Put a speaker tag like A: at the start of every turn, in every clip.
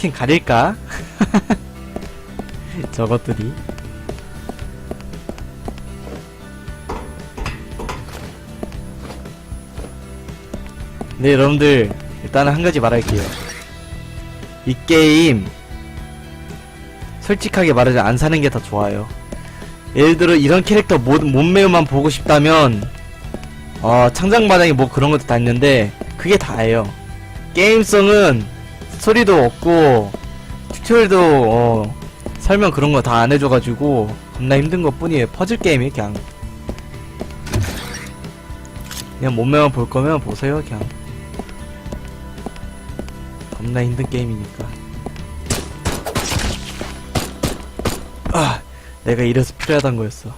A: 팀 가릴까? 저것들이. 네, 여러분들, 일단은 한 가지 말할게요. 이 게임, 솔직하게 말하자면 안 사는 게 더 좋아요. 예를 들어, 이런 캐릭터 못, 몸매만 보고 싶다면, 어, 창작마당에 뭐 그런 것도 다 있는데, 그게 다예요. 게임성은 스토리도 없고, 튜토리얼도, 어, 설명 그런 거 다 안 해줘가지고, 겁나 힘든 것 뿐이에요. 퍼즐 게임이 그냥. 그냥 몸매만 볼 거면 보세요, 그냥. 겁나 힘든 게임이니까. 아, 내가 이래서 필요하단 거였어.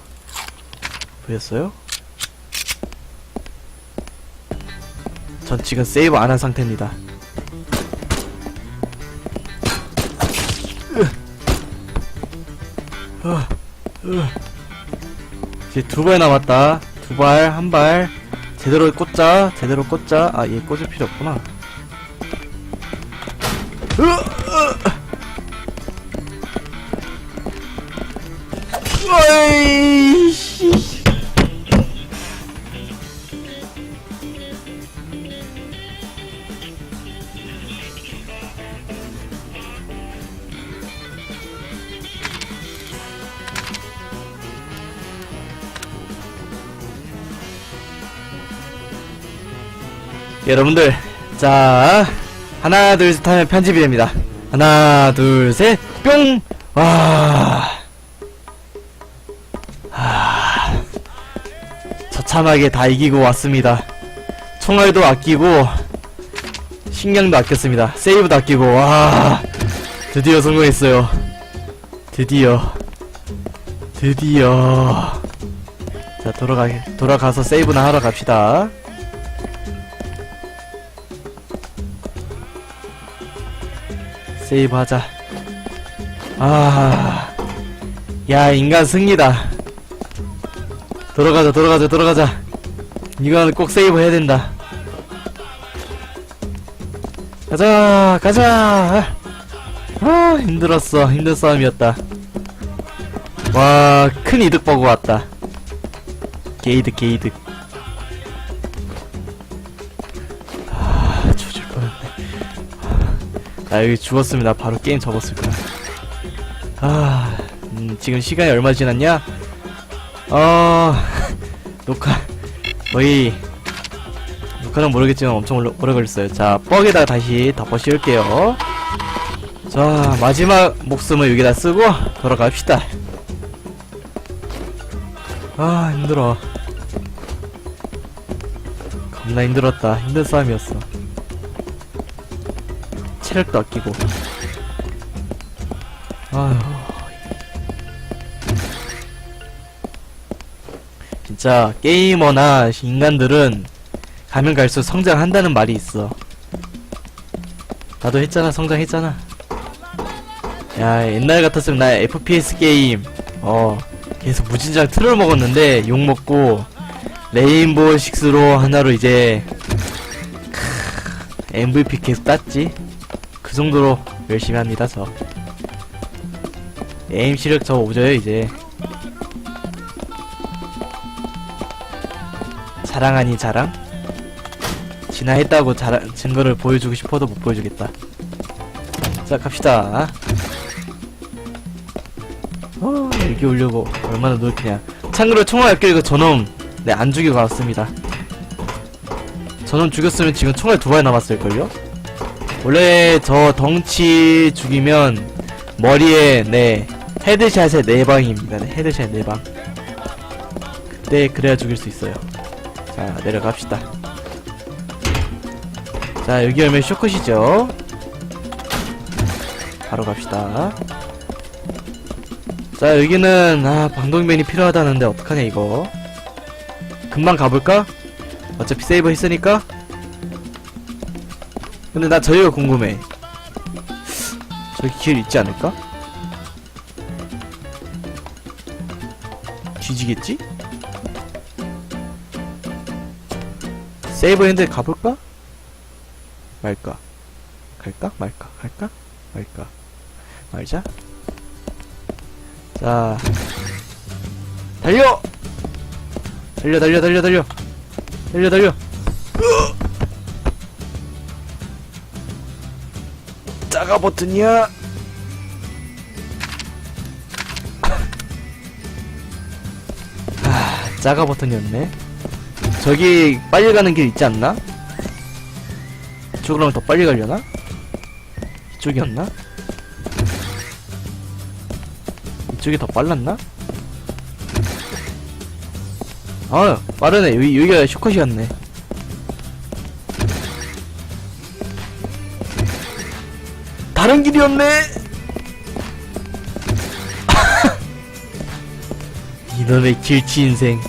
A: 보였어요? 전 지금 세이브 안 한 상태입니다. 이제 두 발 남았다. 두 발, 한 발. 제대로 꽂자, 제대로 꽂자. 아, 얘 꽂을 필요 없구나. 으, 으. 여러분들, 자, 하나, 둘, 셋 하면 편집이 됩니다. 하나, 둘, 셋, 뿅! 와. 하... 처참하게 다 이기고 왔습니다. 총알도 아끼고, 식량도 아꼈습니다. 세이브도 아끼고, 와. 드디어 성공했어요. 드디어. 드디어. 자, 돌아가, 돌아가서 세이브나 하러 갑시다. 세이브 하자. 아. 야, 인간 승리다. 돌아가자, 돌아가자, 돌아가자. 이거는 꼭 세이브 해야 된다. 가자, 가자. 아, 힘들었어. 힘든 싸움이었다. 와, 큰 이득 보고 왔다. 게이득, 게이득. 나 여기 죽었으면 나 바로 게임 접었을 거야. 아, 음, 지금 시간이 얼마 지났냐? 어, 녹화, 거의, 녹화는 모르겠지만 엄청 오래 걸렸어요. 자, 뻑에다가 다시 덮어 씌울게요. 자, 마지막 목숨을 여기다 쓰고 돌아갑시다. 아, 힘들어. 겁나 힘들었다. 힘든 싸움이었어. 체력도 아끼고. 아휴. 진짜 게이머나 인간들은 가면 갈수록 성장한다는 말이 있어. 나도 했잖아, 성장했잖아. 야, 옛날 같았으면 나 FPS 게임, 어, 계속 무진장 틀을 먹었는데, 욕 먹고, 레인보우 6로 하나로 이제, 크, MVP 계속 땄지. 그 정도로 열심히 합니다, 저. 에임 시력 저 오져요, 이제. 자랑 아닌 자랑? 지나 했다고 자랑, 증거를 보여주고 싶어도 못 보여주겠다. 자, 갑시다. 어, 이렇게 올려고 얼마나 노력했냐. 참고로 총알 아끼고 저놈, 네, 안 죽이고 갔습니다. 저놈 죽였으면 지금 총알 두 발 남았을걸요? 원래 저 덩치 죽이면 머리에, 네, 헤드샷에 네 방입니다. 네, 헤드샷 네 방. 그때 그래야 죽일 수 있어요. 자, 내려갑시다. 자, 여기 열면 쇼컷이죠? 바로 갑시다. 자, 여기는, 아, 방독면이 필요하다는데, 어떡하냐, 이거. 금방 가볼까? 어차피 세이브 했으니까? 근데 나 저기가 궁금해. 저기 길 있지 않을까? 뒤지겠지? 세이브 했는데 가볼까? 말까? 갈까? 말까? 갈까? 말까? 말자. 자, 달려! 달려, 달려, 달려, 달려! 달려, 달려! 으어! 작아 버튼이야! 아, 작아 버튼이었네. 저기 빨리 가는 길 있지 않나? 이쪽으로 하면 더 빨리 가려나? 이쪽이었나? 이쪽이 더 빨랐나? 아 빠르네 여기, 여기가 쇼컷이었네 길이었네. 이놈의 길치 인생.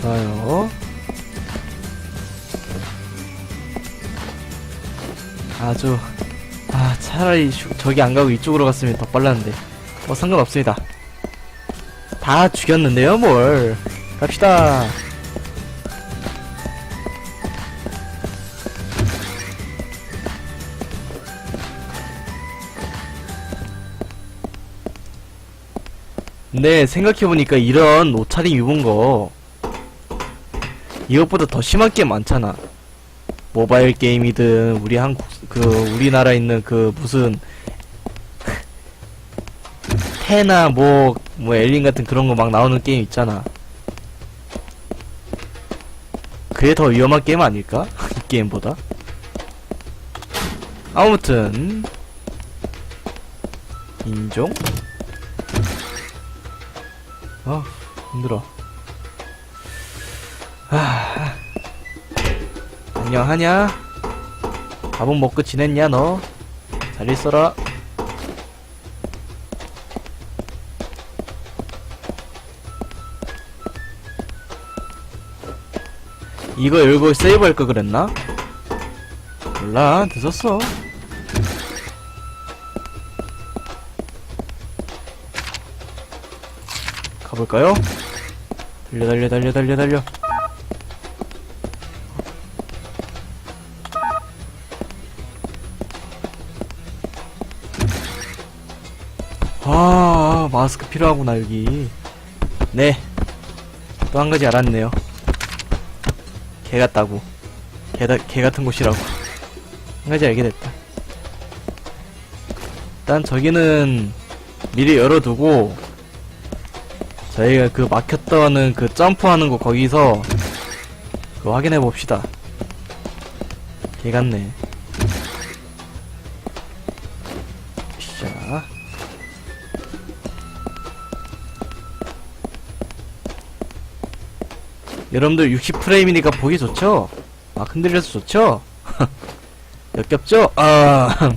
A: 좋아요. 아주 아 차라리 슈- 저기 안 가고 이쪽으로 갔으면 더 빨랐는데. 뭐 상관없습니다 다 죽였는데요 뭘. 갑시다. 근데 생각해보니까 이런 옷차림 입은 거 이것보다 더 심한 게 많잖아. 모바일 게임이든 우리 한국 그 우리나라에 있는 그 무슨 테나 뭐 뭐 엘린 같은 그런 거 막 나오는 게임 있잖아. 그게 더 위험한 게임 아닐까? 이 게임보다. 아무튼 인종? 아 힘들어. 아 안녕하냐? 밥은 먹고 지냈냐 너? 잘 있어라. 이거 열고 세이브 할 거 그랬나? 몰라, 늦었어. 가볼까요? 달려, 달려, 달려, 달려, 달려. 아, 마스크 필요하구나, 여기. 네. 또 한 가지 알았네요. 개 같다고. 개다, 개 같은 곳이라고. 한 가지 알게 됐다. 일단 저기는 미리 열어두고, 저희가 그 막혔다는 그 점프하는 거 거기서 그거 확인해 봅시다. 개 같네. 여러분들 60프레임이니까 보기 좋죠? 막 흔들려서 좋죠? 역겹죠? 아.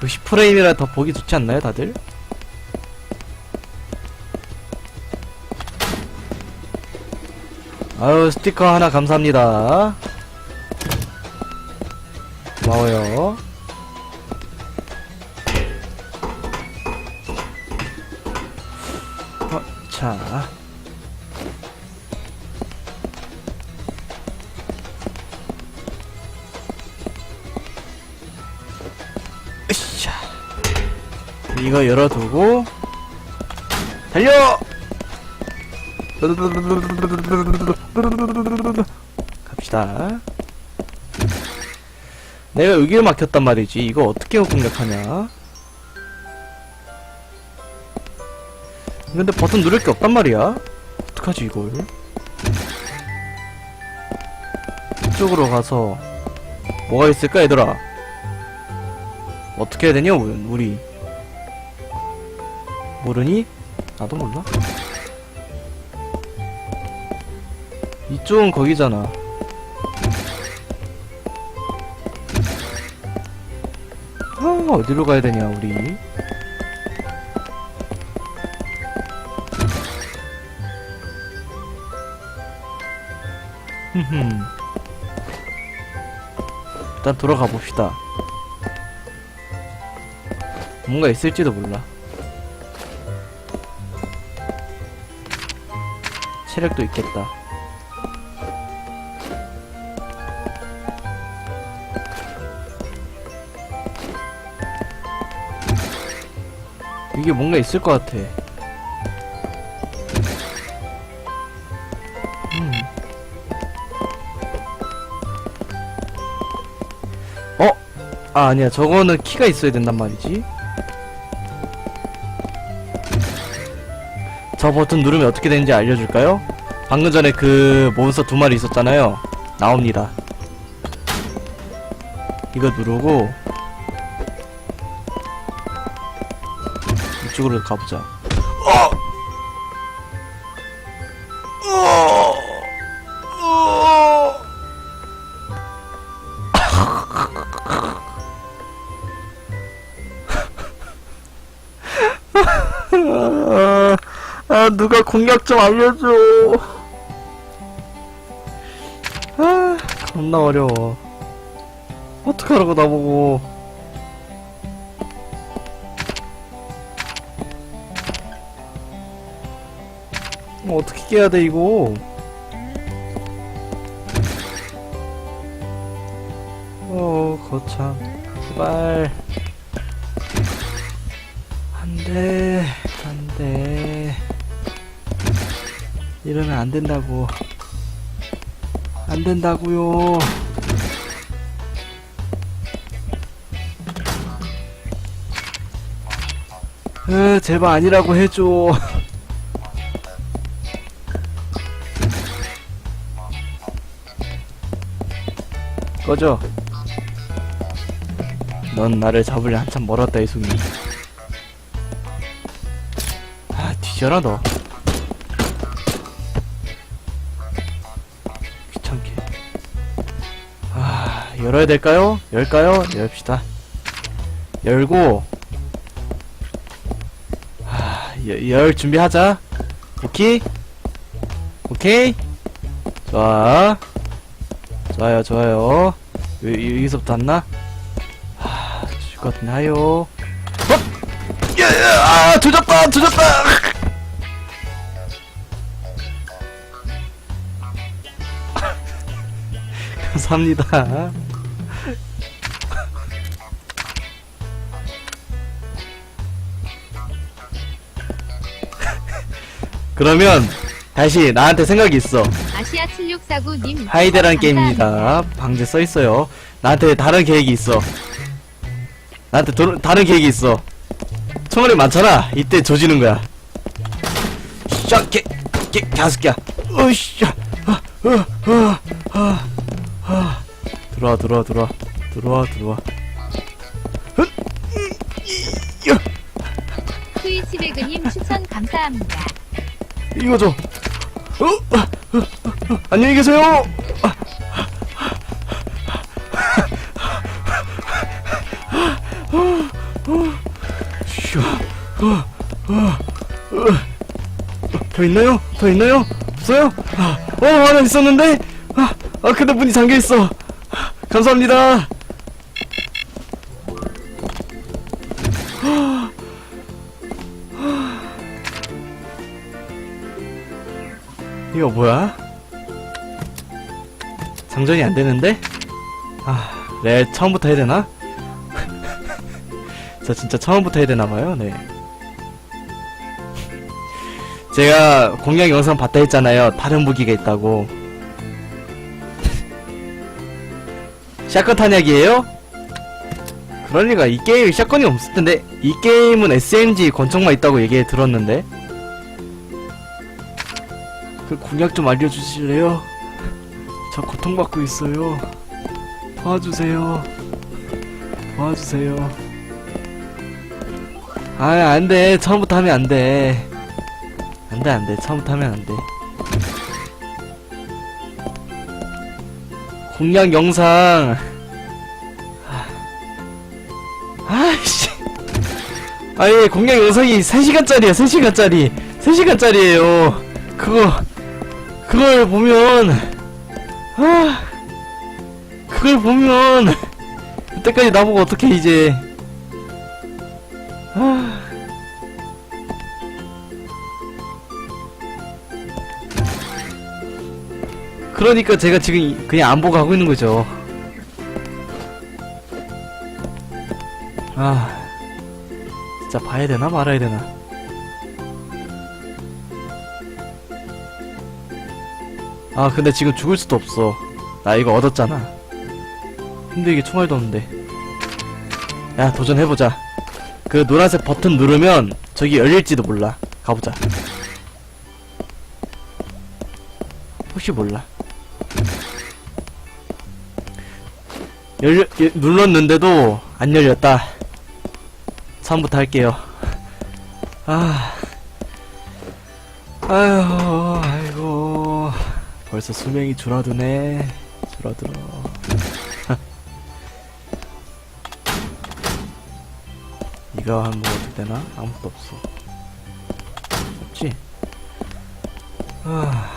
A: 60프레임이라 더 보기 좋지 않나요, 다들? 아유, 스티커 하나 감사합니다. 고마워요. 열어두고 달려! 갑시다. 내가 여기를 막혔단 말이지. 이거 어떻게 공략하냐? 근데 버튼 누를 게 없단 말이야. 어떡하지 이걸? 이쪽으로 가서 뭐가 있을까 얘들아? 어떻게 해야 되냐 우- 우리? 모르니? 나도 몰라. 이쪽은 거기잖아. 아, 어디로 가야 되냐 우리? 흠흠. 일단 돌아가 봅시다. 뭔가 있을지도 몰라. 체력도 있겠다. 이게 뭔가 있을 것 같아. 음. 어? 아, 아니야. 저거는 키가 있어야 된단 말이지. 저 버튼 누르면 어떻게 되는지 알려줄까요? 방금 전에 그 몬스터 두 마리 있었잖아요. 나옵니다. 이거 누르고 이쪽으로 가보자. 어! 어! 누가 공략 좀 알려줘. 아, 겁나 어려워. 어떡하라고, 나보고. 어, 어떻게 깨야 돼, 이거? 어, 거참. 제발. 안 돼, 안 돼. 이러면 안 된다고. 안 된다고요. 으, 제발 아니라고 해줘. 꺼져. 넌 나를 잡으려 한참 멀었다, 이송이. 아, 뒤져라, 너. 열어야 될까요? 열까요? 열읍시다. 열고, 아, 여- 열 준비하자. 오케이? 오케이? 좋아. 좋아요, 좋아요. 여, 여기서부터 왔나? 아, 죽을 것 같은데, 하요. 어? 야, 야, 아, 조졌다, 조졌다! 감사합니다. 그러면 다시 나한테 생각이 있어.
B: 아시아 7649님
A: 하이데란 게임입니다. 방제 써 있어요. 나한테 다른 계획이 있어. 나한테 도, 다른 계획이 있어. 총알이 많잖아. 이때 조지는 거야. 샤, 개, 개, 다섯 개야. 으쌰, 아, 아, 아, 아, 아. 들어와, 들어와, 들어와, 들어와, 들어와. 헛, 이, 야,
B: 트위치 배그님 추천 감사합니다.
A: 이거 줘. 어, 아, 아, 아, 안녕히 계세요. 아. 더 있나요? 더 있나요? 없어요? 아, 어, 하나 있었는데? 아, 아, 근데 문이 잠겨 있어. 감사합니다. 이거 뭐야? 장전이 안 되는데? 아, 네, 처음부터 해야 되나? 저 진짜 처음부터 해야 되나봐요, 네. 제가 공략 영상 봤다 했잖아요. 다른 무기가 있다고. 샷건 탄약이에요? 그러니까 이 게임에 샷건이 없을 텐데 이 게임은 SMG 권총만 있다고 얘기 들었는데 그 공약 좀 알려주실래요? 저 고통받고 있어요. 도와주세요. 도와주세요. 아, 안 돼. 처음부터 하면 안 돼. 안 돼, 안 돼. 처음부터 하면 안 돼. 공략 영상. 아이씨. 아니, 공략 영상이 3시간짜리야, 3시간짜리. 3시간짜리에요. 그거, 그걸 보면, 아, 그걸 보면, 그때까지 나보고 어떻게 이제. 아. 그러니까 제가 지금 이- 그냥 안 보고 하고 있는 거죠. 아, 진짜 봐야 되나 말아야 되나. 아, 근데 지금 죽을 수도 없어. 나 이거 얻었잖아. 힘들게 총알도 없는데. 야, 도전해보자. 그 노란색 버튼 누르면 저기 열릴지도 몰라. 가보자. 혹시 몰라. 열려, 예, 눌렀는데도 안 열렸다. 처음부터 할게요. 아. 아이고. 벌써 수명이 줄어드네. 줄어들어. 이거 한번 어떻게 되나? 아무것도 없어. 없지? 아.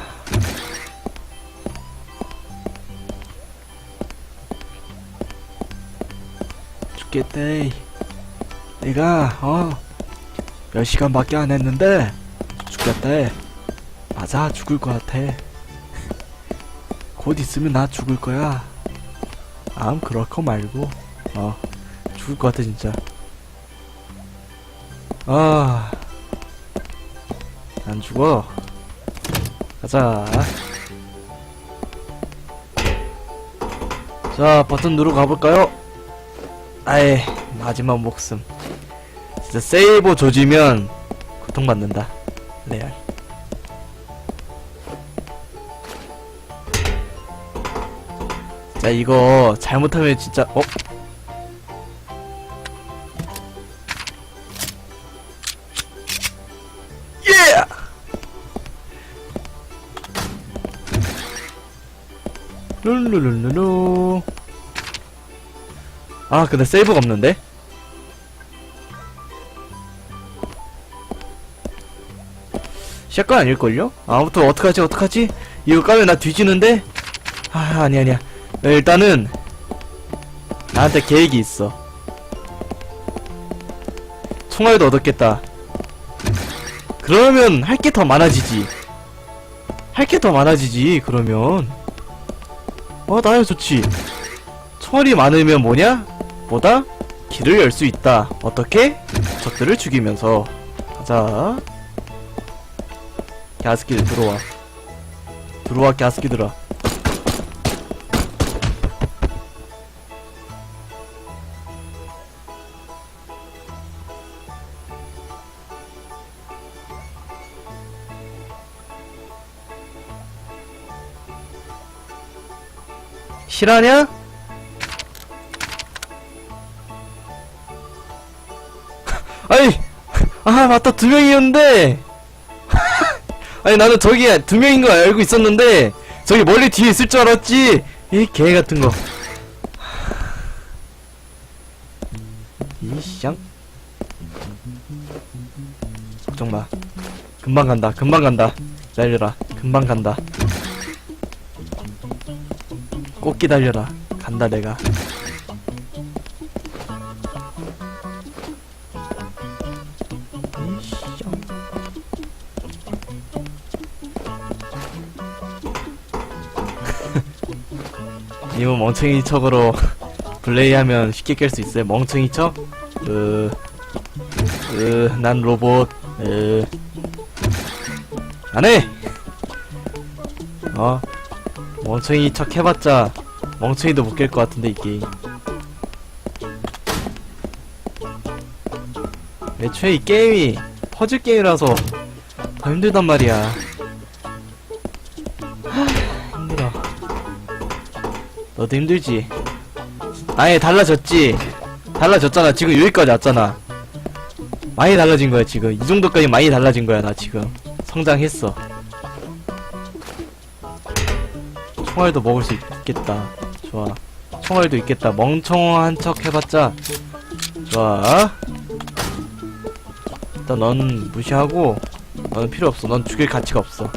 A: 죽겠다. 내가 어 몇 시간밖에 안 했는데 죽겠다. 맞아 죽을 것 같아. 곧 있으면 나 죽을 거야. 암 그렇고 말고 어 죽을 것 같아 진짜. 아. 안 죽어. 가자. 자, 버튼 누르고 가볼까요? 아이, 마지막 목숨. 진짜 세이버 조지면 고통받는다. 레알. 자, 이거 잘못하면 진짜, 어? 예! 룰루룰루루. 아, 근데 세이브가 없는데? 샷건 아닐걸요? 아무튼 어떡하지, 어떡하지? 이거 까면 나 뒤지는데? 아, 아니, 아니야. 야, 일단은, 나한테 계획이 있어. 총알도 얻었겠다. 그러면 할 게 더 많아지지. 할 게 더 많아지지, 그러면. 어, 나야 좋지. 총알이 많으면 뭐냐? 보다 길을 열 수 있다. 어떻게? 적들을 죽이면서. 가자. 갸스키들 들어와. 들어와, 갸스키들아. 실화냐? 아니, 아, 맞다, 두 명이었는데. 아니, 나는 저기 두 명인 거 알고 있었는데, 저기 멀리 뒤에 있을 줄 알았지. 이 개 같은 거. 이쌍. 걱정 마. 금방 간다, 금방 간다. 기다려라, 금방 간다. 꼭 기다려라. 간다, 내가. 님은 멍청이 척으로 플레이하면 쉽게 깰 수 있어요. 멍청이 척? 으, 으, 난 로봇, 으. 안 해! 어? 멍청이 척 해봤자 멍청이도 못 깰 것 같은데, 이 게임. 애초에 이 게임이 퍼즐 게임이라서 더 힘들단 말이야. 하, 힘들어. 너도 힘들지? 아예 달라졌지? 달라졌잖아. 지금 여기까지 왔잖아. 많이 달라진 거야, 지금. 이 정도까지 많이 달라진 거야, 나 지금. 성장했어. 총알도 먹을 수 있겠다. 좋아. 총알도 있겠다. 멍청한 척 해봤자. 좋아. 일단 넌 무시하고, 너는 필요 없어. 넌 죽일 가치가 없어.